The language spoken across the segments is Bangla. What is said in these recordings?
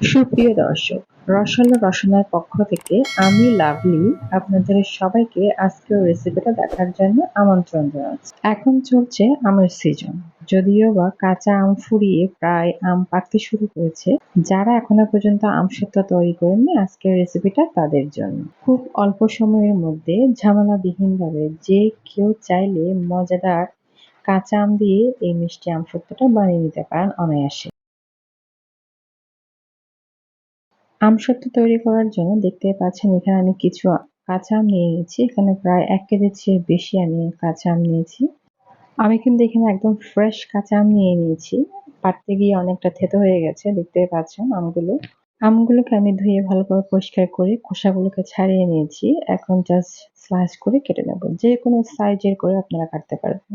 সুপ্রিয় দর্শক, রসালো রসনার পক্ষ থেকে আমি লাভলি আপনাদের সবাইকে আজকের রেসিপিটা দেখার জন্য আমন্ত্রণ জানাচ্ছি। এখন চলছে আমের সিজন যদিও বা কাঁচা আম ফুরিয়ে প্রায় আম পাকতে শুরু করেছে, যারা এখনও পর্যন্ত আম সত্য তৈরি করেননি, আজকের রেসিপিটা তাদের জন্য। খুব অল্প সময়ের মধ্যে ঝামেলাবিহীনভাবে যে কেউ চাইলে মজাদার কাঁচা আম দিয়ে এই মিষ্টি আম সত্যটা বানিয়ে নিতে পারেন অনায়াসে। আমসত্ত্ব তৈরি করার জন্য দেখতে পাচ্ছেন, এখানে আমি কিছু কাঁচা আম নিয়ে নিয়েছি। এখানে প্রায় এক কেজির চেয়ে বেশি আমি কাঁচা আম নিয়েছি। আমি কিন্তু এখানে একদম ফ্রেশ কাঁচা আম নিয়ে নিয়েছি। পাড়তে গিয়ে অনেকটা থেতো হয়ে গেছে, দেখতে পাচ্ছেন আমগুলো। আমগুলোকে আমি ধুয়ে ভালো করে পরিষ্কার করে খোসাগুলোকে ছাড়িয়ে নিয়েছি। এখন জাস্ট স্লাইস করে কেটে নেব। যে কোনো সাইজের করে আপনারা কাটতে পারবেন।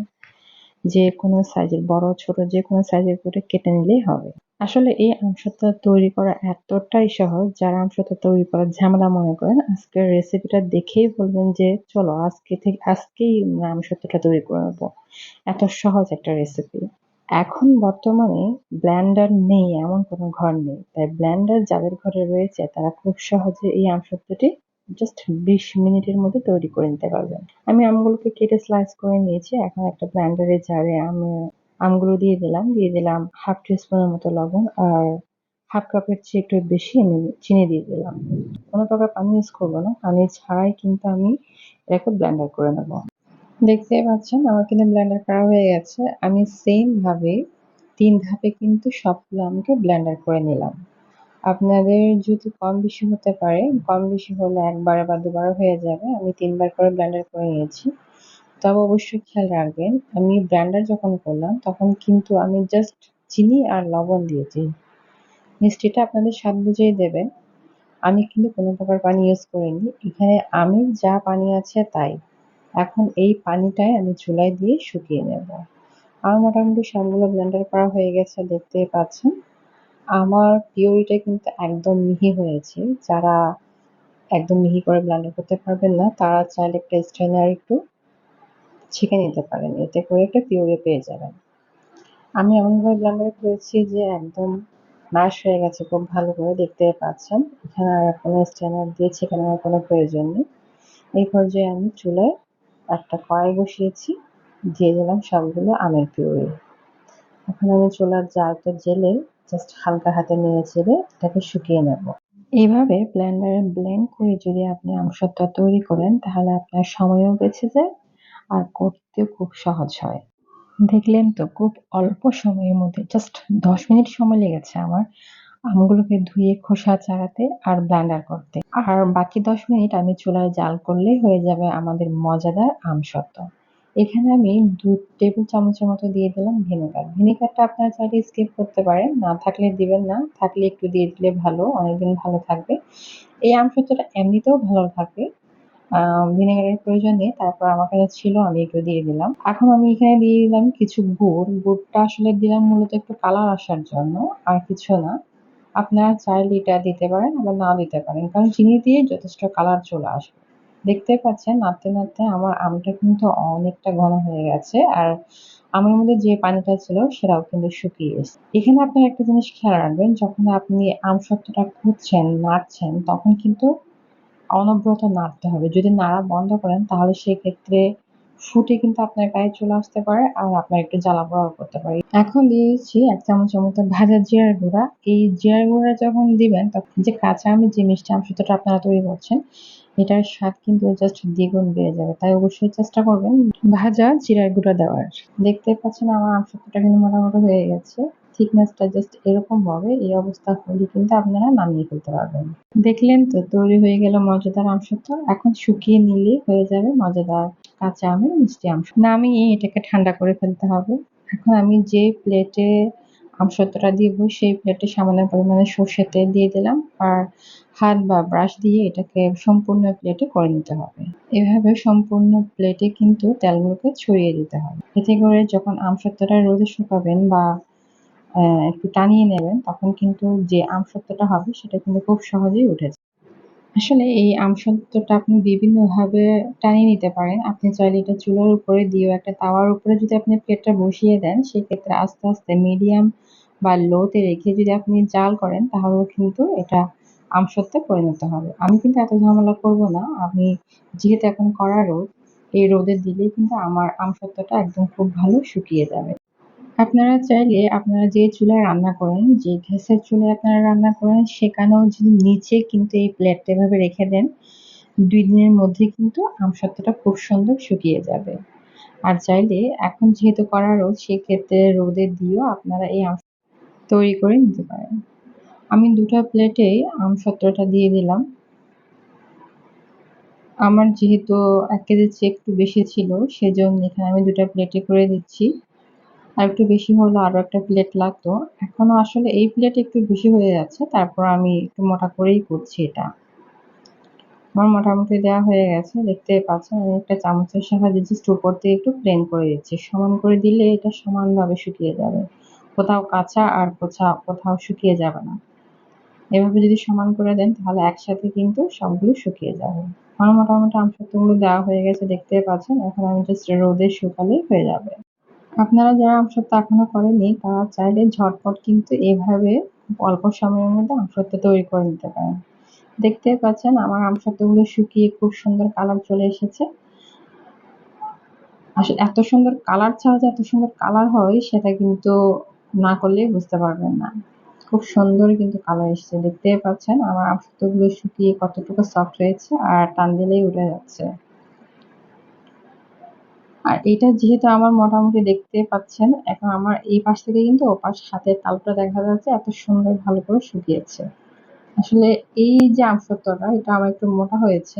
যে কোনো সাইজের বড়, ছোট, যে কোনো সাইজের করে কেটে নিলেই হবে। আসলে এই আমসত্ত্ব তৈরি করা এতটাই সহজ, যারা আমসত্ত্ব তৈরি করার ঝামেলা মনে করেন, আজকের রেসিপিটা দেখেই বলবেন যে, চলো, আজকে থেকে, আজকেই আমসত্ত্বটা তৈরি করে এত সহজ একটা রেসিপি এখন বর্তমানে ব্ল্যান্ডার নেই, এমন কোনো ঘর নেই। তাই ব্ল্যান্ডার যাদের ঘরে রয়েছে, তারা খুব সহজে এই আমসত্ত্বটি জাস্ট বিশ মিনিটের মধ্যে তৈরি করে নিতে পারবেন। আমি আমগুলোকে কেটে স্লাইস করে নিয়েছি। এখন একটা ব্ল্যান্ডারে জারে আমি আমগুলো দিয়ে দিলাম। দিয়ে দিলাম হাফ টিস্পুনের মতো লবণ আর হাফ কাপের চেয়ে একটু বেশি আমি চিনি দিয়ে দিলাম। কোনো প্রকার পানি ইউজ করব না। পানি ছাড়াই কিন্তু আমি এটাকে ব্ল্যান্ডার করে নেব। দেখতে পাচ্ছেন আমার কিন্তু ব্ল্যান্ডার করা হয়ে গেছে। আমি সেম ভাবে তিন ধাপে কিন্তু সবগুলো আমাকে ব্ল্যান্ডার করে নিলাম। আপনাদের যদি কম বেশি হতে পারে, কম বেশি হলে একবারে বা দুবারও হয়ে যাবে। আমি তিনবার করে ব্ল্যান্ডার করে নিয়েছি। তবে অবশ্যই খেয়াল রাখবেন, আমি ব্ল্যান্ডার যখন করলাম, তখন কিন্তু আমি জাস্ট চিনি আর লবণ দিয়েছি। মিষ্টিটা আপনাদের স্বাদ বুঝেই দেবেন আমি কিন্তু কোনো প্রকার পানি ইউজ করিনি। এখানে আমি যা পানি আছে তাই। এখন এই পানিটাই আমি চুলায় দিয়ে শুকিয়ে নেব। আমার মোটামুটি সবগুলো ব্লেন্ডার করা হয়ে গেছে, দেখতেই পাচ্ছেন। আমার পিওরিটা কিন্তু একদম মিহি হয়েছে। যারা একদম মিহি করে ব্লেন্ডার করতে পারবেন না, তারা চাইলে একটা স্ট্রেনার একটু ছেঁকে নিতে পারেন। এতে করে একটা পিওরি পেয়ে যাবেন। আমি এমনভাবে ব্লেন্ডার করেছি যে একদম ম্যাশ হয়ে গেছে, খুব ভালো করে দেখতে পাচ্ছেন। এখানে আর কোনো স্ট্যান্ডার দিয়ে ছেঁকে নেওয়ার কোনো প্রয়োজন নেই। এই পর্যায়ে আমি চুলায় একটা কড়াই বসিয়েছি, দিয়ে দিলাম সবগুলো আমের পিউরি এখন আমি চুলার জালটা জেলে জাস্ট হালকা হাতে নেড়ে চেড়ে এটাকে শুকিয়ে নেব। এইভাবে ব্লেন্ডারে ব্লেন্ড করে যদি আপনি আমসত্ত্ব তৈরি করেন, তাহলে আপনার সময়ও বেঁচে যায় আর করতেও খুব সহজ হয়। দেখলেন তো, খুব অল্প সময়ের মধ্যে জাস্ট দশ মিনিট সময় লেগেছে আমার আমগুলোকে ধুয়ে খোসা ছাড়াতে আর ব্লান্ডার করতে। আর বাকি দশ মিনিট আমি চুলায় জাল করলেই হয়ে যাবে আমাদের মজাদার আম সত্ত্ব এখানে আমি দু টেবিল চামচের মতো দিয়ে দিলাম ভিনেগার। ভিনেগারটা আপনারা চাইলে স্কিপ করতে পারেন, না থাকলে দিবেন না, থাকলে একটু দিয়ে দিলে ভালো, অনেকদিন ভালো থাকবে। এই আম সত্ত্বটা এমনিতেও ভালো থাকে ভিনেগারের প্রয়োজন নেই, তারপর আমার কাছে ছিল, আমি একটু দিয়ে দিলাম। এখন আমি এখানে দিয়ে দিলাম কিছু গুড়। গুড়টা আসলে দিলাম মূলত একটু কালার আসার জন্য, আর কিছু না। আপনারা চাইলে এটা দিতে পারেন, আবার না দিতে পারেন, কারণ চিনি দিয়ে যথেষ্ট কালার চলে আসবে। দেখতে পাচ্ছেন, নাড়তে নাড়তে আমার আমটা কিন্তু অনেকটা ঘন হয়ে গেছে আর আমের মধ্যে যে পানিটা ছিল সেটাও কিন্তু শুকিয়ে এসেছে। এখানে আপনার একটা জিনিস খেয়াল রাখবেন, যখন আপনি আম সত্যটা খুঁজছেন, নাড়ছেন, তখন কিন্তু অনবরত নাড়তে হবে। যদি নাড়া বন্ধ করেন, তাহলে সেক্ষেত্রে ফুটে কিন্তু আপনার গায়ে চলে আসতে পারে আর আপনার একটু জ্বালা পোড়াও করতে পারে। এখন দিয়েছি এক চামচের মতো ভাজা জিরার গুঁড়া। এই জিরার গুঁড়া যখন দিবেন, তখন যে কাঁচা আমি যে মিষ্টি আমসত্বটা আপনারা তৈরি করছেন এটার স্বাদ কিন্তু জাস্ট দ্বিগুণ বেড়ে যাবে, তাই অবশ্যই চেষ্টা করবেন। ভাজা জিরার গুঁড়া দেওয়ার। দেখতে পাচ্ছেন আমার আমসত্বটা কিন্তু মোটামুটি হয়ে গেছে। থিকনেসটা জাস্ট এরকম হবে, এই অবস্থা হলে কিন্তু আপনারা নামিয়ে ফেলতে পারবেন। দেখলেন তো, তৈরি হয়ে গেল মজাদার আমসত্ব এখন শুকিয়ে নিলে হয়ে যাবে মজাদার কাঁচা আমের মিষ্টি আম নামিয়ে এটাকে ঠান্ডা করে ফেলতে হবে। এখন আমি যে প্লেটে আমসত্বটা দিব সেই প্লেটে সামান্য পরিমাণে সর্ষে তেল দিয়ে দিলাম আর হাত বা ব্রাশ দিয়ে এটাকে সম্পূর্ণ প্লেটে করে নিতে হবে। এভাবে সম্পূর্ণ প্লেটে কিন্তু তেলগুলোকে ছড়িয়ে দিতে হবে এতে করে যখন আমসত্বটা রোদে শুকাবেন বা একটু টানিয়ে নেবেন, তখন কিন্তু যে আমসত্ত্বটা হবে সেটা কিন্তু খুব সহজেই উঠে যায়। আসলে এই আমসত্ত্বটা আপনি বিভিন্নভাবে টানিয়ে নিতে পারেন। আপনি চাইলে এটা চুলার উপরে দিয়েও একটা তাওয়ার উপরে যদি আপনি প্লেটটা বসিয়ে দেন, সেক্ষেত্রে আস্তে আস্তে মিডিয়াম বা লোতে রেখে যদি আপনি জাল করেন, তাহলেও কিন্তু এটা আমসত্ত্বে পরিণত হবে। আমি কিন্তু এত ঝামেলা করব না। আমি যেহেতু এখন করা রোদ, এই রোদে দিলেই কিন্তু আমার আমসত্ত্বটা একদম খুব ভালো শুকিয়ে যাবে। আপনারা চাইলে আপনারা যে চুলায় রান্না করেন, যে গ্যাসের চুলায় আপনারা রান্না করেন, সেখানেও যদি নিচে কিন্তু এই প্লেটটা এভাবে রেখে দেন, দুই দিনের মধ্যে কিন্তু আমসত্ত্বটা খুব সুন্দর শুকিয়ে যাবে। আর চাইলে এখন যেহেতু করা রোদ, সেক্ষেত্রে রোদে দিয়েও আপনারা এই তৈরি করে নিতে পারেন। আমি দুটা প্লেটেই আমসত্ত্বটা দিয়ে দিলাম। আমার যেহেতু এক কেজির চেয়ে একটু বেশি ছিল, সেজন্য এখানে আমি দুটা প্লেটে করে দিচ্ছি। আর একটু বেশি হলে আরও একটা প্লেট লাগতো। এখনও আসলে এই প্লেট একটু বেশি হয়ে যাচ্ছে, তারপর আমি একটু মোটা করেই করছি এটা। আমার মোটামুটি দেওয়া হয়ে গেছে, দেখতে পাচ্ছেন, আমি একটা চামচের সাহায্যে জাস্ট উপর থেকে একটু প্লেন করে দিচ্ছি। সমান করে দিলে এটা সমানভাবে শুকিয়ে যাবে। কোথাও কাঁচা আর কোথাও কোথাও শুকিয়ে যাবে না। এভাবে যদি সমান করে দেন, তাহলে একসাথে কিন্তু সবগুলো শুকিয়ে যাবে। আমার মোটামুটি আমসত্ত্বগুলো দেওয়া হয়ে গেছে দেখতে পাচ্ছেন। এখন আমি জাস্ট রোদে শুকালেই হয়ে যাবে। আপনারা যারা আমসত্ত্ব এখনও করেননি, তারা চাইলে ঝটপট কিন্তু এভাবে অল্প সময়ের মধ্যে আমসত্ত্ব তৈরি করে নিতে পারেন। দেখতে পাচ্ছেন, আমার আমসত্ত্বগুলো শুকিয়ে খুব সুন্দর কালার চলে এসেছে। আসলে এত সুন্দর কালার ছাড়া যে এত সুন্দর কালার হয়, সেটা কিন্তু না করলে বুঝতে পারবেন না। খুব সুন্দর কিন্তু কালার এসেছে দেখতে পাচ্ছেন। আমার আমসত্ত্বগুলো শুকিয়ে কতটুকু সফট হয়েছে আর টান দিলেই উঠে যাচ্ছে। আর এটা যেহেতু আমার মোটামুটি দেখতে পাচ্ছেন, এখন আমার এই পাশ থেকে কিন্তু ও পাশ হাতের তালটা দেখা যাচ্ছে, এত সুন্দর ভালো করে শুকিয়েছে। আসলে এই যে আমসত্ত্বটা এটা আমার একটু মোটা হয়েছে।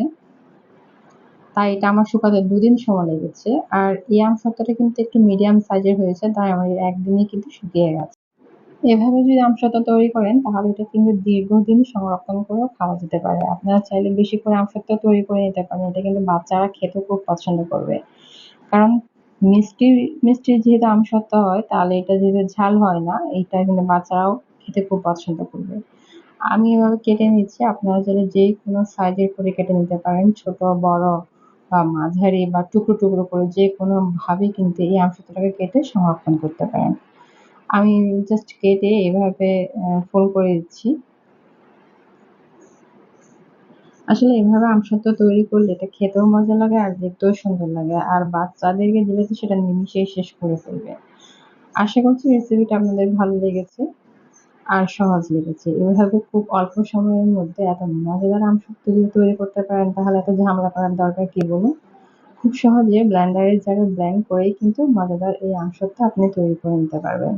তাই এটা আমার শুকাতে দুদিন সময় লেগেছে। আর এই আম আমসত্ত্বটা কিন্তু একটু মিডিয়াম সাইজের হয়েছে, তাই আমার একদিনে কিন্তু শুকিয়ে গেছে। এভাবে যদি আমসত্ত্ব তৈরি করেন, তাহলে এটা কিন্তু দীর্ঘদিন সংরক্ষণ করেও খাওয়া যেতে পারে। আপনারা চাইলে বেশি করে আমসত্ত্ব তৈরি করে নিতে পারেন, এটা কিন্তু বাচ্চারা খেতে খুব পছন্দ করবে। কারণ মিষ্টি মিষ্টি যেহেতু আমসত্ত্ব হয়, তাহলে এটা যেহেতু ঝাল হয় না, এটা কিন্তু বাচ্চারাও খেতে খুব পছন্দ করবে। আমি এভাবে কেটে নিচ্ছি, আপনারা চাইলে যে কোনো সাইজের করে কেটে নিতে পারেন, ছোট, বড়। বা মাঝারি বা টুকরো টুকরো করে যে কোনোভাবে কিন্তু এই আমসত্ত্বটাকে কেটে সংরক্ষণ করতে পারেন। আমি জাস্ট কেটে এভাবে ফোল্ড করে দিচ্ছি। আসলে এভাবে আমসত্ত্ব তৈরি করলে এটা খেতেও মজা লাগে আর দেখতেও সুন্দর লাগে। আর বাচ্চাদেরকে দিলে তো সেটা নিমিশেই শেষ করে ফেলবে। আশা করছি রেসিপিটা আপনাদের ভালো লেগেছে। আর সহজ লেগেছে। এভাবে খুব অল্প সময়ের মধ্যে এত মজাদার আমসত্ত্ব যদি তৈরি করতে পারেন, তাহলে এত ঝামেলা করার দরকার কি বলুন? খুব সহজে ব্লেন্ডারের জারে ব্লেন্ড করেই কিন্তু মজাদার এই আমসত্ত্ব আপনি তৈরি করে নিতে পারবেন।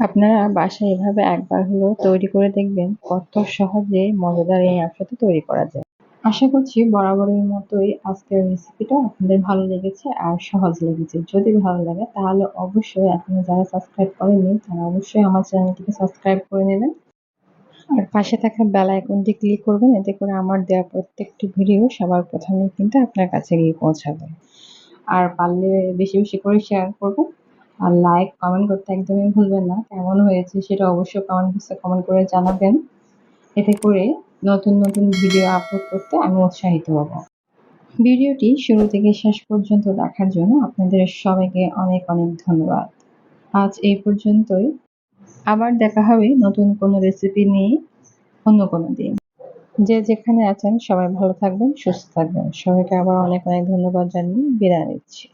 আপনারা বাসায় এভাবে একবার হলেও তৈরি করে দেখবেন কত সহজে মজাদার এই আমসত্ত্ব তৈরি করা যায়। আশা করছি বরাবরের মতোই আজকের রেসিপিটা আপনাদের ভালো লেগেছে আর সহজ লেগেছে। যদি ভালো লাগে তাহলে অবশ্যই এখনও যারা সাবস্ক্রাইব করেনি তারা অবশ্যই আমার চ্যানেলটিকে সাবস্ক্রাইব করে নেবেন। আর পাশে থাকা বেল আইকনটি ক্লিক করবেন, এতে করে আমার দেওয়া প্রত্যেকটি ভিডিও সবার প্রথমে কিন্তু আপনার কাছে গিয়ে পৌঁছাবে। আর পারলে বেশি বেশি করে শেয়ার করবেন। আর লাইক কমেন্ট করতে একদমই ভুলবেন না। কেমন হয়েছে সেটা অবশ্যই কমেন্ট বক্সে কমেন্ট করে জানাবেন। এতে করে নতুন নতুন ভিডিও আপলোড করতে আমি উৎসাহিত হব। ভিডিওটি শুরু থেকে শেষ পর্যন্ত দেখার জন্য আপনাদের সবাইকে অনেক অনেক ধন্যবাদ। আজ এই পর্যন্তই। আবার দেখা হবে নতুন কোনো রেসিপি নিয়ে অন্য কোনো দিন। যে যেখানে আছেন সবাই ভালো থাকবেন, সুস্থ থাকবেন। সবাইকে আবার অনেক অনেক ধন্যবাদ জানিয়ে বিদায় নিচ্ছি।